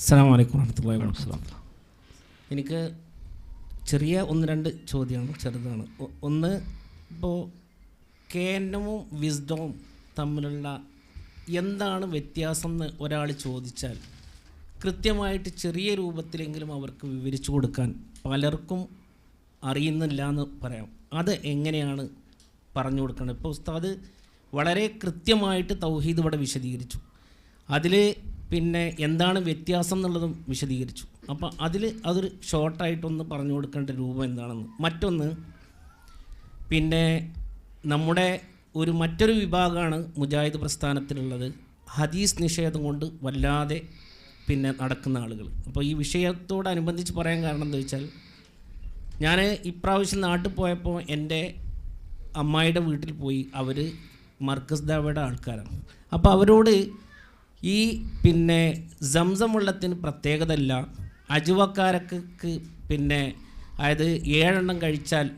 അസ്സാം എനിക്ക് ചെറിയ ഒന്ന് രണ്ട് ചോദ്യമാണ് ചെറുതാണ്. ഒന്ന് ഇപ്പോൾ കേനവും വിസ്ഡവും തമ്മിലുള്ള എന്താണ് വ്യത്യാസം എന്ന് ഒരാൾ ചോദിച്ചാൽ കൃത്യമായിട്ട് ചെറിയ രൂപത്തിലെങ്കിലും അവർക്ക് വിവരിച്ചു കൊടുക്കാൻ പലർക്കും അറിയുന്നില്ല എന്ന് പറയാം. അത് എങ്ങനെയാണ് പറഞ്ഞു കൊടുക്കുന്നത് ഇപ്പോൾ ഉസ്താദ് വളരെ കൃത്യമായിട്ട് തൗഹീദ് ഇവിടെ വിശദീകരിച്ചു. അതിൽ പിന്നെ എന്താണ് വ്യത്യാസം എന്നുള്ളതും വിശദീകരിച്ചു. അപ്പോൾ അതിൽ അതൊരു ഷോർട്ടായിട്ടൊന്ന് പറഞ്ഞു കൊടുക്കേണ്ട രൂപം എന്താണെന്ന്. മറ്റൊന്ന് പിന്നെ നമ്മുടെ ഒരു മറ്റൊരു വിഭാഗമാണ് മുജാഹിദ് പ്രസ്ഥാനത്തിലുള്ളത്. ഹദീസ് നിഷേധം കൊണ്ട് വല്ലാതെ പിന്നെ നടക്കുന്ന ആളുകൾ. അപ്പോൾ ഈ വിഷയത്തോടനുബന്ധിച്ച് പറയാൻ കാരണം എന്താ വെച്ചാൽ ഞാൻ ഇപ്രാവശ്യം നാട്ടിൽ പോയപ്പോൾ എന്റെ അമ്മായിയുടെ വീട്ടിൽ പോയി അവർ മർക്കസ് ദാവയുടെ ആൾക്കാരാണ്. അപ്പോൾ അവരോട് ഈ പിന്നെ സംസം വെള്ളത്തിന് പ്രത്യേകത ഇല്ല അജുവക്കാരക്ക് പിന്നെ അതായത് ഏഴെണ്ണം കഴിച്ചാൽ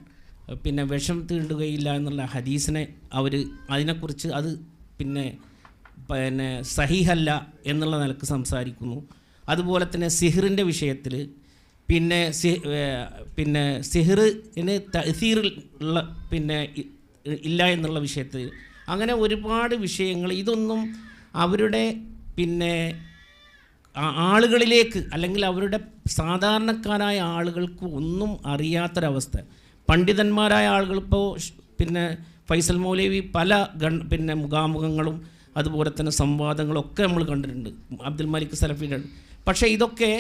പിന്നെ വിഷം തീണ്ടുകയില്ല എന്നുള്ള ഹദീസിനെ അവർ അതിനെക്കുറിച്ച് അത് പിന്നെ പിന്നെ സഹിഹല്ല എന്നുള്ള നിലയ്ക്ക് സംസാരിക്കുന്നു. അതുപോലെ തന്നെ സിഹിറിന്റെ വിഷയത്തിൽ പിന്നെ സി പിന്നെ സിഹിറിന് തഹീറിൽ ഉള്ള പിന്നെ ഇല്ല എന്നുള്ള വിഷയത്തിൽ അങ്ങനെ ഒരുപാട് വിഷയങ്ങൾ ഇതൊന്നും അവരുടെ പിന്നെ ആളുകളിലേക്ക് അല്ലെങ്കിൽ അവരുടെ സാധാരണക്കാരായ ആളുകൾക്ക് ഒന്നും അറിയാത്തൊരവസ്ഥ. പണ്ഡിതന്മാരായ ആളുകളിപ്പോൾ പിന്നെ ഫൈസൽ മൗലവി പല ഗൺ പിന്നെ മുഖാമുഖങ്ങളും അതുപോലെ തന്നെ സംവാദങ്ങളും ഒക്കെ നമ്മൾ കണ്ടിട്ടുണ്ട്. അബ്ദുൽ മലിക് സലഫിയുടെ പക്ഷേ ഇതൊക്കെ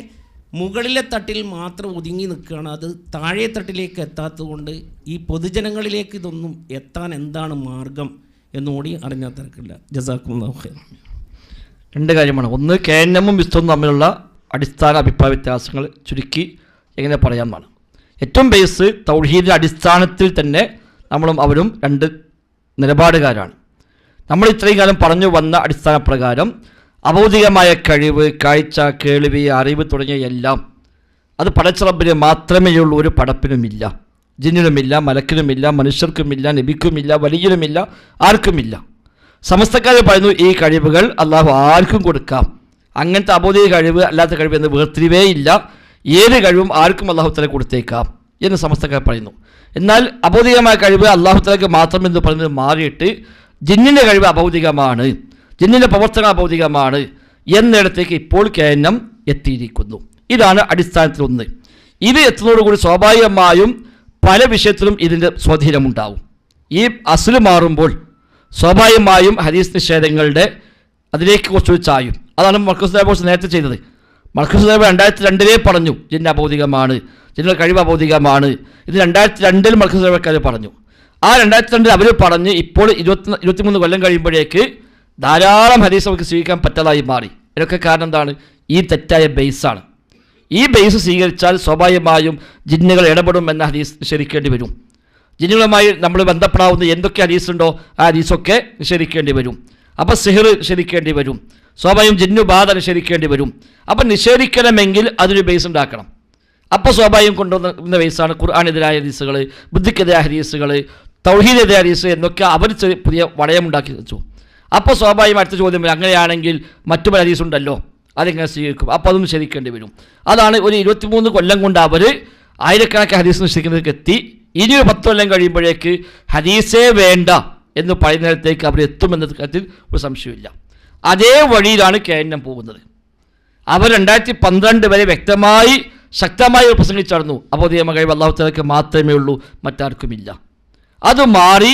മുകളിലെ തട്ടിൽ മാത്രം ഒതുങ്ങി നിൽക്കുകയാണ്. അത് താഴെ തട്ടിലേക്ക് എത്താത്തത് കൊണ്ട് ഈ പൊതുജനങ്ങളിലേക്ക് ഇതൊന്നും എത്താൻ എന്താണ് മാർഗം എന്നുകൂടി അറിഞ്ഞാൽ തിരക്കില്ല. ജസാക്കും രണ്ട് കാര്യമാണ്. ഒന്ന് കെ എൻ എമ്മും വിസ്തവും തമ്മിലുള്ള അടിസ്ഥാന അഭിപ്രായ വ്യത്യാസങ്ങൾ ചുരുക്കി എങ്ങനെ പറയാമെന്നാണ്. ഏറ്റവും ബേസ് തൗഹീദിന്റെ അടിസ്ഥാനത്തിൽ തന്നെ നമ്മളും അവരും രണ്ട് നിലപാടുകാരാണ്. നമ്മൾ ഇത്രയും കാലം പറഞ്ഞു വന്ന അടിസ്ഥാന പ്രകാരം അഭൗതികമായ കഴിവ് കാഴ്ച കേൾവി അറിവ് തുടങ്ങിയ എല്ലാം അത് പടച്ചിറപ്പിന് മാത്രമേ ഉള്ളൂ ഒരു പടപ്പിനുമില്ല. ജിന്നിനുമില്ല മലക്കിനുമില്ല മനുഷ്യർക്കുമില്ല നബിക്കുമില്ല വലിയനുമില്ല ആർക്കുമില്ല. സമസ്തക്കാർ പറയുന്നു ഈ കഴിവുകൾ അള്ളാഹു ആർക്കും കൊടുക്കാം. അങ്ങനത്തെ അബോധിക കഴിവ് അല്ലാത്ത കഴിവ് എന്ന് വേർതിരിവേ ഇല്ല. ഏത് കഴിവും ആർക്കും അള്ളാഹു തല കൊടുത്തേക്കാം എന്ന് സമസ്തക്കാർ പറയുന്നു. എന്നാൽ അബോധികമായ കഴിവ് അള്ളാഹു തലക്ക് മാത്രം എന്ന് പറയുന്നത് മാറിയിട്ട് ജിന്നിന്റെ കഴിവ് അബൗദികമാണ് ജിന്നിന്റെ പ്രവർത്തനം അബൗദികമാണ് എന്നിടത്തേക്ക് ഇപ്പോൾ കേനം എത്തിയിരിക്കുന്നു. ഇതാണ് അടിസ്ഥാനത്തിൽ ഒന്ന്. ഇത് എത്തുന്നതോടുകൂടി സ്വാഭാവികമായും പല വിഷയത്തിലും ഇതിന്റെ സ്വാധീനമുണ്ടാവും. ഈ അസുൽ മാറുമ്പോൾ സ്വാഭാവികമായും ഹദീസ് നിഷേധങ്ങളുടെ അതിലേക്ക് കുറച്ച് ചായും. അതാണ് മർക്കസ് സാഹിബ് നേരത്തെ ചെയ്തത്. മർക്കസ് സാഹിബ് രണ്ടായിരത്തി രണ്ടിലേ പറഞ്ഞു ജിന്ന അബൗദികമാണ് ജിന്ന കഴിവ് അബൗദികമാണ് ഇത് രണ്ടായിരത്തി രണ്ടിൽ മർക്കസ് സാഹിബക്കാർ പറഞ്ഞു. ആ രണ്ടായിരത്തി രണ്ടിൽ അവർ പറഞ്ഞ് ഇപ്പോൾ ഇരുപത്തി ഇരുപത്തിമൂന്ന് കൊല്ലം കഴിയുമ്പോഴേക്ക് ധാരാളം ഹദീസ് നമുക്ക് സ്വീകരിക്കാൻ പറ്റാതായി മാറി. ഇതിനൊക്കെ കാരണം എന്താണ്? ഈ തെറ്റായ ബേസാണ് ഈ ബേസ് സ്വീകരിച്ചാൽ സ്വാഭാവികമായും ജിന്നുകൾ ഇടപെടും എന്ന ഹദീസ് നിഷേധിക്കേണ്ടി വരും. ജിന്നുകളുമായി നമ്മൾ ബന്ധപ്പെടാവുന്ന എന്തൊക്കെ ഹദീസുണ്ടോ ആ ഹദീസൊക്കെ നിഷേധിക്കേണ്ടി വരും. അപ്പം സിഹർ നിഷേധിക്കേണ്ടി വരും. സ്വാഭാവികം ജിന്നു ബാധ നിഷേധിക്കേണ്ടി വരും. അപ്പം നിഷേധിക്കണമെങ്കിൽ അതൊരു ബേസ് ഉണ്ടാക്കണം. അപ്പോൾ സ്വാഭാവികം കൊണ്ടുവന്ന ബേസാണ് ഖുർആാനെതിരായ ഹരീസുകൾ ബുദ്ധിക്കെതിരായ ഹരീസുകൾ തൗഹീദെതിരായ ഹരീസ് എന്നൊക്കെ അവർ ചെറിയ പുതിയ വളയമുണ്ടാക്കി വെച്ചു. അപ്പോൾ സ്വാഭാവികം അടുത്ത ചോദ്യം അങ്ങനെയാണെങ്കിൽ മറ്റു പല ഹദീസ് ഉണ്ടല്ലോ അതെങ്ങനെ സ്വീകരിക്കും? അപ്പോൾ അതും നിഷേധിക്കേണ്ടി വരും. അതാണ് ഒരു ഇരുപത്തിമൂന്ന് കൊല്ലം കൊണ്ട് അവർ ആയിരക്കണക്കിന് ഹരീസ് നിഷേധിക്കുന്നതിലേക്ക് എത്തി. ഇനി ഒരു പത്ത് കൊല്ലം കഴിയുമ്പോഴേക്ക് ഹദീസേ വേണ്ട എന്ന് പറയുന്നിടത്തേക്ക് അവർ എത്തുമെന്ന കാര്യത്തിൽ ഒരു സംശയമില്ല അതേ വഴിയിലാണ് കെ എൻ എം പോകുന്നത്. അവർ രണ്ടായിരത്തി പന്ത്രണ്ട് വരെ വ്യക്തമായി ശക്തമായി നടന്നു. അബോധികമായ കഴിവ് അള്ളാഹുത്തലക്ക് മാത്രമേ ഉള്ളൂ മറ്റാർക്കുമില്ല. അത് മാറി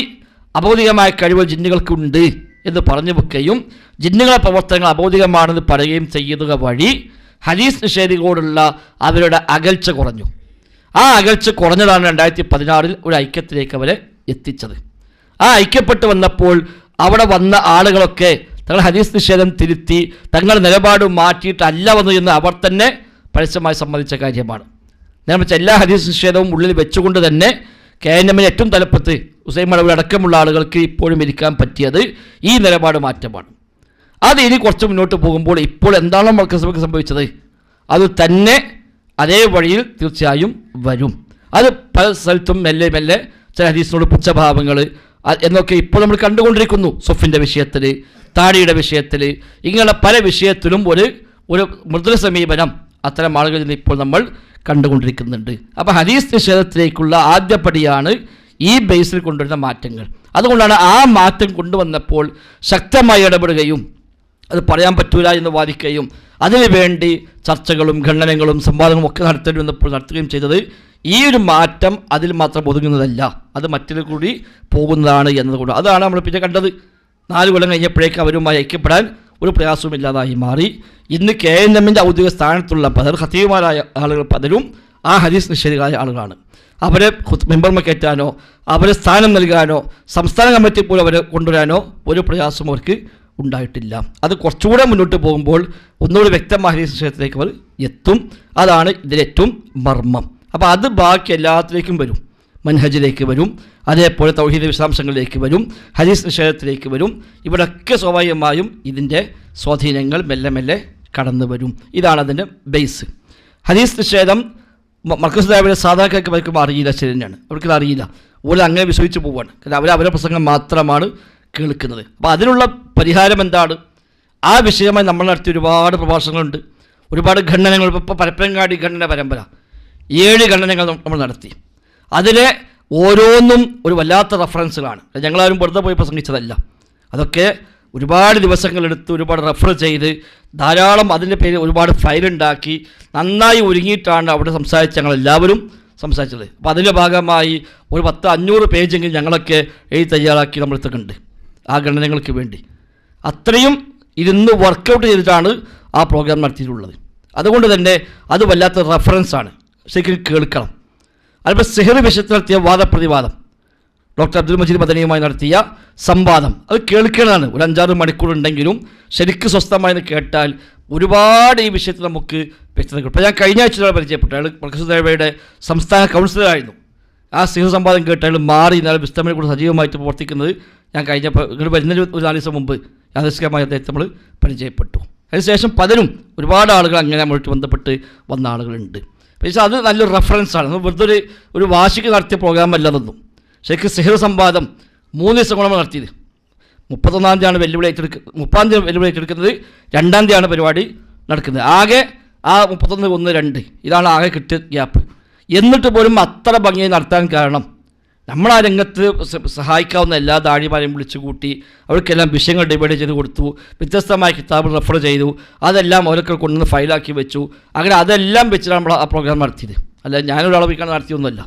അബോധികമായ കഴിവ് ജിന്നുകൾക്കുണ്ട് എന്ന് പറഞ്ഞു വെക്കുകയും ജിന്നുകളെ പ്രവർത്തനങ്ങൾ അബോധികമാണെന്ന് പറയുകയും ചെയ്യുക വഴി ഹരീസ് നിഷേധികളോടുള്ള അവരുടെ അകൽച്ച കുറഞ്ഞു. ആ അകൽച്ച കുറഞ്ഞതാണ് രണ്ടായിരത്തി പതിനാറിൽ ഒരു ഐക്യത്തിലേക്ക് അവരെ എത്തിച്ചത്. ആ ഐക്യപ്പെട്ട് വന്നപ്പോൾ അവിടെ വന്ന ആളുകളൊക്കെ തങ്ങൾ ഹദീസ് നിഷേധം തിരുത്തി തങ്ങളുടെ നിലപാട് മാറ്റിയിട്ടല്ല വന്നു എന്ന് അവർ തന്നെ പരസ്യമായി സമ്മതിച്ച കാര്യമാണ്. നേരമറിച്ച് എല്ലാ ഹദീസ് നിഷേധവും ഉള്ളിൽ വെച്ചുകൊണ്ട് തന്നെ കെ എൻ എമ്മിന് ഏറ്റവും തലപ്പത്ത് ഹുസൈൻ മടവിൽ അടക്കമുള്ള ആളുകൾക്ക് ഇപ്പോഴും ഇരിക്കാൻ പറ്റിയത് ഈ നിലപാട് മാറ്റമാണ്. അത് ഇനി കുറച്ച് മുന്നോട്ട് പോകുമ്പോൾ ഇപ്പോൾ എന്താണോ മർക്കസഭയ്ക്ക് സംഭവിച്ചത് അത് തന്നെ അതേ വഴിയിൽ തീർച്ചയായും വരും. അത് പല സ്ഥലത്തും മെല്ലെ മെല്ലെ ചില ഹദീസിനോട് പുച്ഛഭാവങ്ങൾ എന്നൊക്കെ ഇപ്പോൾ നമ്മൾ കണ്ടുകൊണ്ടിരിക്കുന്നു സൊഫിന്റെ വിഷയത്തിൽ താടിയുടെ വിഷയത്തിൽ ഇങ്ങനെ പല വിഷയത്തിലും ഒരു ഒരു മൃദുല സമീപനം അത്തരം ആളുകളിൽ നിന്ന് ഇപ്പോൾ നമ്മൾ കണ്ടുകൊണ്ടിരിക്കുന്നുണ്ട്. അപ്പോൾ ഹദീസ് നിഷേധത്തിലേക്കുള്ള ആദ്യപടിയാണ് ഈ ബേസിൽ കൊണ്ടുവരുന്ന മാറ്റങ്ങൾ. അതുകൊണ്ടാണ് ആ മാറ്റം കൊണ്ടുവന്നപ്പോൾ ശക്തമായി ഇടപെടുകയും അത് പറയാൻ പറ്റൂല എന്ന് വാദിക്കുകയും അതിനുവേണ്ടി ചർച്ചകളും ഖണ്ഡനങ്ങളും സംവാദങ്ങളും ഒക്കെ വന്നപ്പോൾ നടത്തുകയും ചെയ്തത് ഈ ഒരു മാറ്റം അതിൽ മാത്രം ഒതുങ്ങുന്നതല്ല. അത് മറ്റൊരു കൂടി പോകുന്നതാണ് എന്നതുകൊണ്ട്. അതാണ് നമ്മൾ പിന്നെ കണ്ടത്. നാല് കൊല്ലം കഴിഞ്ഞപ്പോഴേക്ക് അവരുമായി ഐക്യപ്പെടാൻ ഒരു പ്രയാസവുമില്ലാതായി മാറി. ഇന്ന് കെ എൻ എമ്മിന്റെ ഔദ്യോഗിക സ്ഥാനത്തുള്ള പലർ ഹത്തീവുമാരായ ആളുകൾ പലരും ആ ഹരീസ് നിഷേധികളായ ആളുകളാണ്. അവരെ മെമ്പർമ കയറ്റാനോ അവരെ സ്ഥാനം നൽകാനോ സംസ്ഥാന കമ്മിറ്റി പോലും അവരെ കൊണ്ടുവരാനോ ഒരു പ്രയാസവും അവർക്ക് ഉണ്ടായിട്ടില്ല. അത് കുറച്ചുകൂടെ മുന്നോട്ട് പോകുമ്പോൾ ഒന്നുകൂടി വ്യക്തമായ നിഷേധത്തിലേക്ക് അവർ എത്തും. അതാണ് ഇതിലേറ്റവും മർമ്മം. അപ്പോൾ അത് ബാക്കി എല്ലാത്തിലേക്കും വരും. മൻഹജിലേക്ക് വരും. അതേപോലെ തൗഹീദ് വിശദാംശങ്ങളിലേക്ക് വരും. ഹദീസ് നിഷേധത്തിലേക്ക് വരും. ഇവിടൊക്കെ സ്വാഭാവികമായും ഇതിന്റെ സ്വാധീനങ്ങൾ മെല്ലെ മെല്ലെ കടന്നു വരും. ഇതാണ് അതിന്റെ ബേസ് ഹദീസ് നിഷേധം മർക്കസുദാബിയുടെ സാധാരണക്കാർക്ക് അവർക്കും അറിയില്ല. ശരി തന്നെയാണ്. അവർക്കത് അറിയില്ല. ഓരോ അങ്ങനെ വിശ്വസിച്ച് പോവുകയാണ് കാരണം അവർ അവരുടെ പ്രസംഗം മാത്രമാണ് കേൾക്കുന്നത്. അപ്പോൾ അതിനുള്ള പരിഹാരം എന്താണ്? ആ വിഷയമായി നമ്മൾ നടത്തിയ ഒരുപാട് പ്രഭാഷണങ്ങളുണ്ട്. ഒരുപാട് ഖണ്ഡനങ്ങൾ ഇപ്പോൾ പരപ്പനങ്ങാടി ഖണ്ഡന പരമ്പര. ഏഴ് ഖണ്ഡനങ്ങൾ നമ്മൾ നടത്തി. അതിലെ ഓരോന്നും ഒരു വല്ലാത്ത റെഫറൻസുകളാണ്. ഞങ്ങളാരും വെറുതെ പോയി പ്രസംഗിച്ചതല്ല. അതൊക്കെ ഒരുപാട് ദിവസങ്ങളെടുത്ത് ഒരുപാട് റെഫർ ചെയ്ത് ധാരാളം അതിന്റെ പേരിൽ ഒരുപാട് ഫയലുണ്ടാക്കി നന്നായി ഒരുങ്ങിയിട്ടാണ് അവിടെ സംസാരിച്ച് ഞങ്ങളെല്ലാവരും സംസാരിച്ചത്. അപ്പോൾ അതിന്റെ ഭാഗമായി ഒരു പത്ത് അഞ്ഞൂറ് പേജെങ്കിലും ഞങ്ങളൊക്കെ എഴുതി തയ്യാറാക്കി നമ്മളെടുത്തിട്ടുണ്ട്. ആ ഘടനകൾക്ക് വേണ്ടി. അത്രയും ഇരുന്ന് വർക്കൗട്ട് ചെയ്തിട്ടാണ് ആ പ്രോഗ്രാം നടത്തിയിട്ടുള്ളത്. അതുകൊണ്ട് തന്നെ അത് വല്ലാത്ത റെഫറൻസാണ് ശരിക്കും കേൾക്കണം. അതിപ്പോൾ സെഹർ വിഷയത്തിൽ നടത്തിയ വാദപ്രതിവാദം. ഡോക്ടർ അബ്ദുൽ മജീദ് മദനിയുമായി നടത്തിയ സംവാദം. അത് കേൾക്കേണ്ടതാണ്. ഒരു അഞ്ചാറ് മണിക്കൂർ ഉണ്ടെങ്കിലും ശരിക്ക് സ്വസ്ഥമായി കേട്ടാൽ ഒരുപാട് ഈ വിഷയത്തിൽ നമുക്ക് വ്യക്തത കിട്ടും ഞാൻ കഴിഞ്ഞ ആഴ്ച പരിചയപ്പെട്ടു. അയാൾ പ്രകൃതി ദേവയുടെ സംസ്ഥാന കൗൺസിലറായിരുന്നു ആ സിംഹ സംവാദം കേട്ട് അയാൾ മാറി ഇന്നലെ വിസ്തമനെ കൂടെ സജീവമായിട്ട് പ്രവർത്തിക്കുന്നത് ഞാൻ കഴിഞ്ഞപ്പോൾ ഇങ്ങോട്ട് വരുന്നതിന് ഒരു നാല് ദിവസം മുമ്പ് യാദൃശികമായി അദ്ദേഹത്തെ നമ്മൾ പരിചയപ്പെട്ടു. അതിനുശേഷം പലരും ഒരുപാട് ആളുകൾ അങ്ങനെ നമ്മളുമായിട്ട് ബന്ധപ്പെട്ട് വന്ന ആളുകളുണ്ട്. പക്ഷേ അത് നല്ലൊരു റെഫറൻസാണ് വെറുതെ ഒരു ഒരു വാശിക്ക് നടത്തിയ പ്രോഗ്രാം അല്ലതൊന്നും ശരിക്കും സിഹിർ സംവാദം മൂന്ന് ദിവസം കൊണ്ട് നടത്തിയത്. മുപ്പത്തൊന്നാം തീയതിയാണ് വെല്ലുവിളി ഏറ്റെടുക്കുക മുപ്പതാം തീയതി വെല്ലുവിളി ഏറ്റെടുക്കുന്നത്. രണ്ടാം തീയതിയാണ് പരിപാടി നടക്കുന്നത്. ആകെ ആ മുപ്പത്തൊന്ന് ഒന്ന് രണ്ട് ഇതാണ് ആകെ കിട്ടിയ ഗ്യാപ്പ് എന്നിട്ട് പോലും അത്ര ഭംഗിയായി നടത്താൻ കാരണം നമ്മൾ ആ രംഗത്ത് സഹായിക്കാവുന്ന എല്ലാ ദാഴിമാരെയും വിളിച്ചു കൂട്ടി അവർക്കെല്ലാം വിഷയങ്ങൾ ഡിവൈഡ് ചെയ്ത് കൊടുത്തു വ്യത്യസ്തമായ കിതാബ് റെഫർ ചെയ്തു അതെല്ലാം അവരൊക്കെ കൊണ്ടുവന്ന് ഫയലാക്കി വെച്ചു. അങ്ങനെ അതെല്ലാം വെച്ചിട്ടാണ് നമ്മൾ ആ പ്രോഗ്രാം നടത്തിയത്. അല്ല ഞാനൊരാളെ നടത്തിയൊന്നുമല്ല.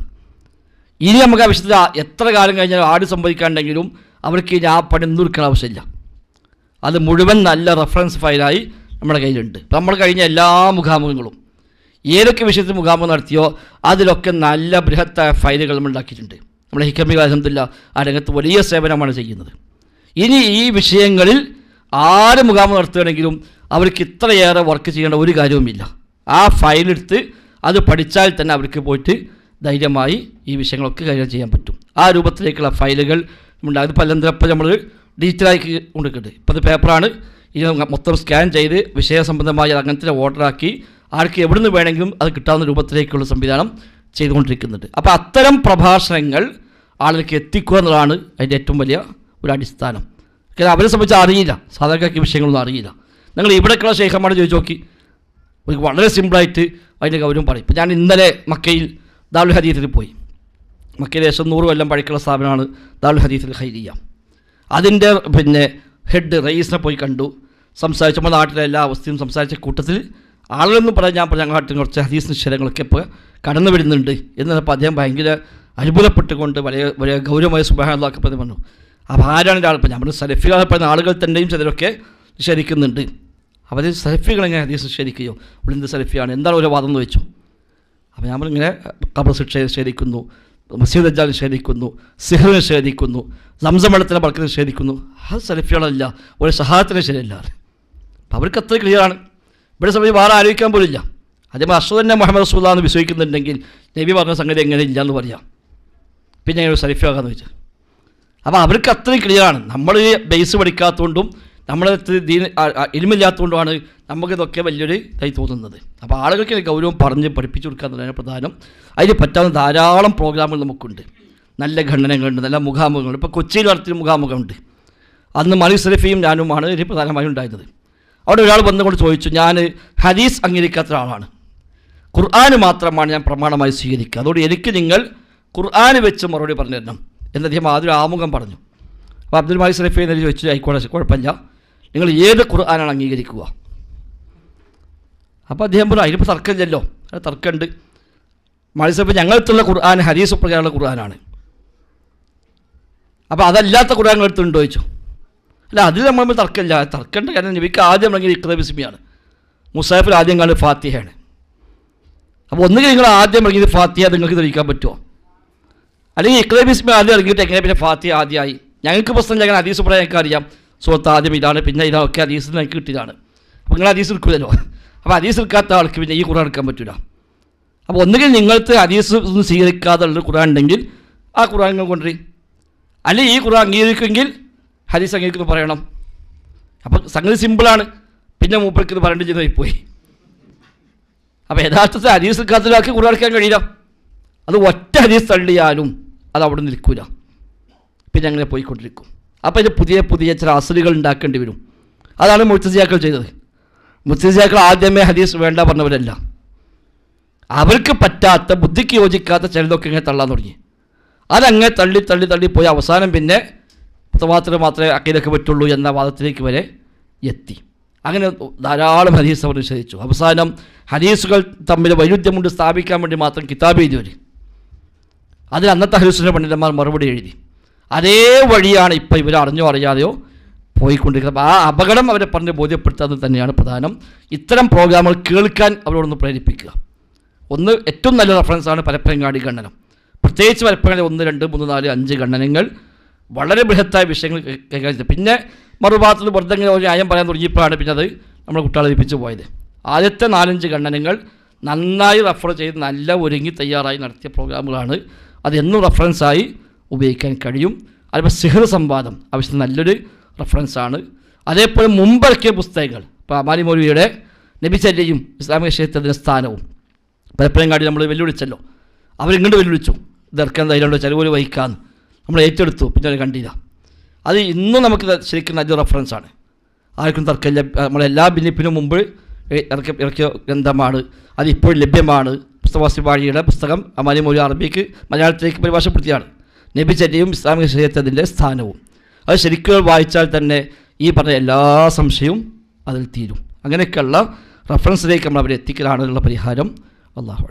ഇനി നമുക്ക് ആ വിഷയത്തിൽ എത്ര കാലം കഴിഞ്ഞാൽ ആട് സംഭവിക്കാണ്ടെങ്കിലും അവർക്ക് ഇനി ആ പണി ഒന്നും ആവശ്യമില്ല. അത് മുഴുവൻ നല്ല റെഫറൻസ് ഫയലായി നമ്മുടെ കയ്യിലുണ്ട്. നമ്മൾ കഴിഞ്ഞ എല്ലാ മുഖാമുഖങ്ങളും ഏതൊക്കെ വിഷയത്തിൽ മുഖാമുഖം നടത്തിയോ അതിലൊക്കെ നല്ല ബൃഹത്തായ ഫയലുകൾ നമ്മൾ ഉണ്ടാക്കിയിട്ടുണ്ട്. നമ്മുടെ ഹിക്കമി അലഹമില്ല ആ രംഗത്ത് വലിയ സേവനമാണ് ചെയ്യുന്നത്. ഇനി ഈ വിഷയങ്ങളിൽ ആര് മുഖാമുഖം നടത്തുകയാണെങ്കിലും അവർക്ക് ഇത്രയേറെ വർക്ക് ചെയ്യേണ്ട ഒരു കാര്യവുമില്ല. ആ ഫയലെടുത്ത് അത് പഠിച്ചാൽ തന്നെ അവർക്ക് പോയിട്ട് ധൈര്യമായി ഈ വിഷയങ്ങളൊക്കെ കൈകാര്യം ചെയ്യാൻ പറ്റും. ആ രൂപത്തിലേക്കുള്ള ഫയലുകൾ ഉണ്ടാകും. അത് പലന്തരപ്പം നമ്മൾ ഡിജിറ്റലായി കൊണ്ടിരിക്കുന്നുണ്ട്. ഇപ്പോൾ അത് പേപ്പറാണ്. ഇത് മൊത്തം സ്കാൻ ചെയ്ത് വിഷയ സംബന്ധമായി അങ്ങനത്തെ ഓർഡറാക്കി ആർക്ക് എവിടുന്ന് വേണമെങ്കിലും അത് കിട്ടാവുന്ന രൂപത്തിലേക്കുള്ള സംവിധാനം ചെയ്തുകൊണ്ടിരിക്കുന്നുണ്ട്. അപ്പോൾ അത്തരം പ്രഭാഷണങ്ങൾ ആളുകൾക്ക് എത്തിക്കുക എന്നുള്ളതാണ് അതിന്റെ ഏറ്റവും വലിയ ഒരു അടിസ്ഥാനം. കാരണം അവരെ സംബന്ധിച്ച് അറിയില്ല. സാധാരണക്കാർക്ക് വിഷയങ്ങളൊന്നും അറിയില്ല. നിങ്ങൾ ഇവിടേക്കുള്ള ശേഖരമാണ് ചോദിച്ചു നോക്കി. വളരെ സിമ്പിളായിട്ട് അതിന്റെ ഗൗരവം പറയും. ഇപ്പം ഞാൻ ഇന്നലെ മക്കയിൽ ദാൽ ഹദീത്തിൽ പോയി. മക്കയിൽ ഏകദേശം നൂറ് കൊല്ലം പഴക്കുള്ള സ്ഥാപനമാണ് ദാൽ ഹദീത്തിൽ ഹൈരിയ അതിന്റെ പിന്നെ ഹെഡ് റയീസിനെ പോയി കണ്ടു. സംസാരിച്ചപ്പോൾ നാട്ടിലെ എല്ലാ അവസ്ഥയും സംസാരിച്ച കൂട്ടത്തിൽ ആളുകളൊന്നും പറയാൻ ഞാൻ പറഞ്ഞ ഞങ്ങളുടെ കുറച്ച് ഹദീസ് നിശ്ചലങ്ങളൊക്കെ ഇപ്പോൾ കടന്നു വരുന്നുണ്ട് എന്നപ്പോൾ അദ്ദേഹം ഭയങ്കര അത്ഭുതപ്പെട്ടുകൊണ്ട് വലിയ വലിയ ഗൗരവമായ സുബാനൊക്കെ പറഞ്ഞു പറഞ്ഞു. അപ്പോൾ ആരാണ് ഒരാൾ? ഇപ്പം നമ്മൾ സലഫികളെ പറയുന്ന ആളുകൾ തന്നെയും ചിലരൊക്കെ നിഷേധിക്കുന്നുണ്ട്. അവർ സലഫികൾ എങ്ങനെ ഹദീസ് നിഷേധിക്കുകയോ? എന്ത് സലഫിയാണ്? എന്താണ് ഒരു വാദം എന്ന് വെച്ചു? അപ്പോൾ നമ്മളിങ്ങനെ കബർ ശിക്ഷ നിഷേധിക്കുന്നു മസീദ് അജ്ജാൽ നിഷേധിക്കുന്നു സിഹർ നിഷേധിക്കുന്നു സംസം വെള്ളത്തിനെ ബർക്കത്ത് നിഷേധിക്കുന്നു. അത് സലഫികളല്ല ഒരു സഹായത്തിന് ശരിയല്ല അപ്പോൾ അവർക്ക് അത്ര ക്ലിയറാണ് ഇവിടെ സംബന്ധിച്ച് വേറെ ആലോചിക്കാൻ പോലില്ല. അതേപോലെ അഷ്റഫ് തന്നെ മുഹമ്മദ് റസൂല്ല എന്ന് വിശ്വസിക്കുന്നുണ്ടെങ്കിൽ നബി പറഞ്ഞ സംഗതി എങ്ങനെ ഇല്ല എന്ന് പറയാം. പിന്നെ എങ്ങനെ ഒരു സലഫിയാകാന്ന് വെച്ചാൽ അപ്പോൾ അവർക്ക് അത്രയും ക്ലിയറാണ് നമ്മൾ ബേസ് പഠിക്കാത്തതുകൊണ്ടും നമ്മളെ ദീന ഇരുമില്ലാത്തതുകൊണ്ടുമാണ് നമുക്കിതൊക്കെ വലിയൊരു ഇതായി തോന്നുന്നത്. അപ്പോൾ ആളുകൾക്ക് ഗൗരവം പറഞ്ഞ് പഠിപ്പിച്ചു കൊടുക്കുക എന്നുള്ളതാണ് പ്രധാനം. അതിന് പറ്റാവുന്ന ധാരാളം പ്രോഗ്രാമുകൾ നമുക്കുണ്ട്. നല്ല ഖണ്ഡനങ്ങളുണ്ട് നല്ല മുഖാമുഖങ്ങളുണ്ട്. ഇപ്പോൾ കൊച്ചിയിൽ നടത്തിയ മുഖാമുഖമുണ്ട്. അന്ന് മണി സലഫിയും ഞാനുമാണ് ഇതിൽ പ്രധാനമായും ഉണ്ടായിരുന്നത്. അവിടെ ഒരാൾ വന്നുകൊണ്ട് ചോദിച്ചു ഞാൻ ഹദീസ് അംഗീകരിക്കാത്ത ഒരാളാണ്. ഖുർആൻ മാത്രമാണ് ഞാൻ പ്രമാണമായി സ്വീകരിക്കുക. അതുകൊണ്ട് എനിക്ക് നിങ്ങൾ ഖുർആൻ വെച്ച് മറുപടി പറഞ്ഞു തരണം. എന്ന് അദ്ദേഹം ആദ്യം ആമുഖം പറഞ്ഞു. അപ്പോൾ അബ്ദുൽ മാലിക് സലഫി എന്ന് ചോദിച്ചു ആയിക്കോട്ടെ കുഴപ്പമില്ല. നിങ്ങൾ ഏത് ഖുർആനാണ് അംഗീകരിക്കുക? അപ്പോൾ അദ്ദേഹം പറഞ്ഞു അതിനിപ്പോൾ തർക്കമില്ലല്ലോ. അത് തർക്കമുണ്ട്. മാലിസഫ് ഞങ്ങൾക്കുള്ള ഖുർആൻ ഹദീസ് പ്രകാരമുള്ള ഖുർആനാണ്. അപ്പോൾ അതല്ലാത്ത ഖുർആൻ എടുത്തുണ്ടോ ചോദിച്ചു. അല്ല അതിൽ നമ്മൾ തർക്കമില്ല. തർക്കേണ്ട കാരണം നബിക്ക് ആദ്യം ഇറങ്ങിയത് ഇക്രബി ബിസ്മിയാണ്. മുസാഫിൽ ആദ്യം കാണുന്നത് ഫാത്തിഹയാണ്. അപ്പോൾ ഒന്നുകിൽ നിങ്ങൾ ആദ്യം ഇറങ്ങിയത് ഫാത്തിഹ നിങ്ങൾക്ക് തെളിയിക്കാൻ പറ്റുമോ? അല്ലെങ്കിൽ ഇക്രബി ബിസ്മി ആദ്യം ഇറങ്ങിയിട്ട് എങ്ങനെ പിന്നെ ഫാത്തിഹ ആദ്യമായി? ഞങ്ങൾക്ക് പ്രശ്നം ഞങ്ങൾ ഹദീസ് പറയാൻ ഞങ്ങൾക്ക് അറിയാം. സുഹൃത്ത് ആദ്യം ഇതാണ് പിന്നെ ഇതൊക്കെ ഹദീസിൽ എനിക്ക് കിട്ടിയതാണ്. അപ്പോൾ നിങ്ങൾ ഹദീസ് എടുക്കില്ലല്ലോ അപ്പോൾ ഹദീസ് എടുക്കാത്ത ആൾക്ക് പിന്നെ ഈ ഖുർആൻ എടുക്കാൻ പറ്റില്ല അപ്പോൾ ഒന്നുകിൽ നിങ്ങൾക്ക് ഹദീസ് ഒന്നും സ്വീകരിക്കാതെ ഉള്ള ഖുർആൻ ഉണ്ടെങ്കിൽ ആ ഖുർആൻ നിങ്ങൾ കൊണ്ടുവരും. അല്ലെങ്കിൽ ഈ ഖുർആൻ അംഗീകരിക്കുമെങ്കിൽ ഹദീസ് അംഗീകരിക്കുന്നു പറയണം. അപ്പം സംഗതി സിമ്പിളാണ്. പിന്നെ മൂപ്പർക്ക് ഇത് പറയേണ്ടി ചെന്ന് പോയി. അപ്പോൾ യഥാർത്ഥത്തിൽ ഹരീസ് ഖുർആൻ എടുക്കാൻ കഴിയില്ല. അത് ഒറ്റ ഹരീസ് തള്ളിയാലും അത് അവിടെ നിൽക്കില്ല പിന്നെ അങ്ങനെ പോയിക്കൊണ്ടിരിക്കും. അപ്പോൾ ഇത് പുതിയ പുതിയ ചില അസലുകൾ ഉണ്ടാക്കേണ്ടി വരും. അതാണ് മുത്തസിയാക്കൾ ചെയ്തത്. മുത്തസിയാക്കൾ ആദ്യമേ ഹദീസ് വേണ്ട പറഞ്ഞവരല്ല. അവർക്ക് പറ്റാത്ത ബുദ്ധിക്ക് യോജിക്കാത്ത ചിലതൊക്കെ ഇങ്ങനെ തള്ളാൻ തുടങ്ങി. അതങ്ങനെ തള്ളി തള്ളി തള്ളി പോയി. അവസാനം പിന്നെ മാത്രം മാത്രമേ അക്കയിലൊക്കെ പറ്റുള്ളൂ എന്ന വാദത്തിലേക്ക് വരെ എത്തി. അങ്ങനെ ധാരാളം ഹദീസ് അവർ നിഷേധിച്ചു. അവസാനം ഹദീസുകൾ തമ്മിൽ വൈരുദ്ധ്യമുണ്ട്. സ്ഥാപിക്കാൻ വേണ്ടി മാത്രം കിതാബ് എഴുതിയവർ അതിൽ അന്നത്തെ ഹരീസിന്റെ പണ്ഡിതന്മാർ മറുപടി എഴുതി. അതേ വഴിയാണ് ഇപ്പോൾ ഇവർ അറിഞ്ഞോ അറിയാതെയോ പോയിക്കൊണ്ടിരിക്കുന്നത്. ആ അപകടം അവരെ പറഞ്ഞ് ബോധ്യപ്പെടുത്താതെ തന്നെയാണ് പ്രധാനം. ഇത്തരം പ്രോഗ്രാമുകൾ കേൾക്കാൻ അവരോടൊന്ന് പ്രേരിപ്പിക്കുക. ഒന്ന് ഏറ്റവും നല്ല റെഫറൻസാണ് പരപ്പങ്ങാടി ഖണ്ഡനം പ്രത്യേകിച്ച് പരപ്പങ്ങാടി ഒന്ന് രണ്ട് മൂന്ന് നാല് അഞ്ച് ഖണ്ഡനങ്ങൾ വളരെ ബൃഹത്തായ വിഷയങ്ങൾ കൈകാര്യം പിന്നെ മറുഭാഗത്ത് നിന്ന് ഒരു ന്യായം പറയാൻ തുടങ്ങിയപ്പോഴാണ് പിന്നെ അത് നമ്മൾ കുട്ടികളെ ലഭിച്ചു പോയത്. ആദ്യത്തെ നാലഞ്ച് ഖണ്ഡനങ്ങൾ നന്നായി റെഫർ ചെയ്ത് നല്ല ഒരുങ്ങി തയ്യാറായി നടത്തിയ പ്രോഗ്രാമുകളാണ്. അതെന്നും റെഫറൻസായി ഉപയോഗിക്കാൻ കഴിയും. അതിപ്പോൾ സിഹർ സംവാദം ആവശ്യത്തിന് നല്ലൊരു റെഫറൻസാണ് അതേപോലെ മുമ്പിറക്കിയ പുസ്തകങ്ങൾ ഇപ്പോൾ അമാലി മൗലവിയുടെ നബിചര്യയും ഇസ്ലാമിക ക്ഷേത്രത്തിന്റെ സ്ഥാനവും പലപ്പോഴും കാട്ടി നമ്മൾ വെല്ലുവിളിച്ചല്ലോ. അവരിങ്ങോട്ട് വെല്ലുവിളിച്ചു. ഇതെടുക്കാൻ ധൈര്യമുണ്ടോ? ചിലവ് വഹിക്കാമെന്ന് നമ്മൾ ഏറ്റെടുത്തു. പിന്നെ അത് കണ്ടില്ല. അത് ഇന്നും നമുക്ക് ശരിക്കും നല്ല റെഫറൻസാണ് ആർക്കും നമ്മളെ എല്ലാ ഭിന്നിപ്പിനും മുമ്പ് ഇറക്കി ഇറക്കിയ ഗ്രന്ഥമാണ്. അത് ഇപ്പോൾ ലഭ്യമാണ്. പുസ്തകവാസി വാഴിയുടെ പുസ്തകം അമാലി മൊഴി അറബിക്ക് മലയാളത്തിലേക്ക് പരിഭാഷപ്പെടുത്തിയാണ്. നബിചര്യയും ഇസ്ലാമിക ശരീരത്തിന്റെ സ്ഥാനവും. അത് ശരിക്കും വായിച്ചാൽ തന്നെ ഈ പറഞ്ഞ എല്ലാ സംശയവും അതിൽ തീരും. അങ്ങനെയൊക്കെയുള്ള റെഫറൻസിലേക്ക് നമ്മൾ അവരെ എത്തിക്കലാണുള്ള പരിഹാരം. അള്ളാഹു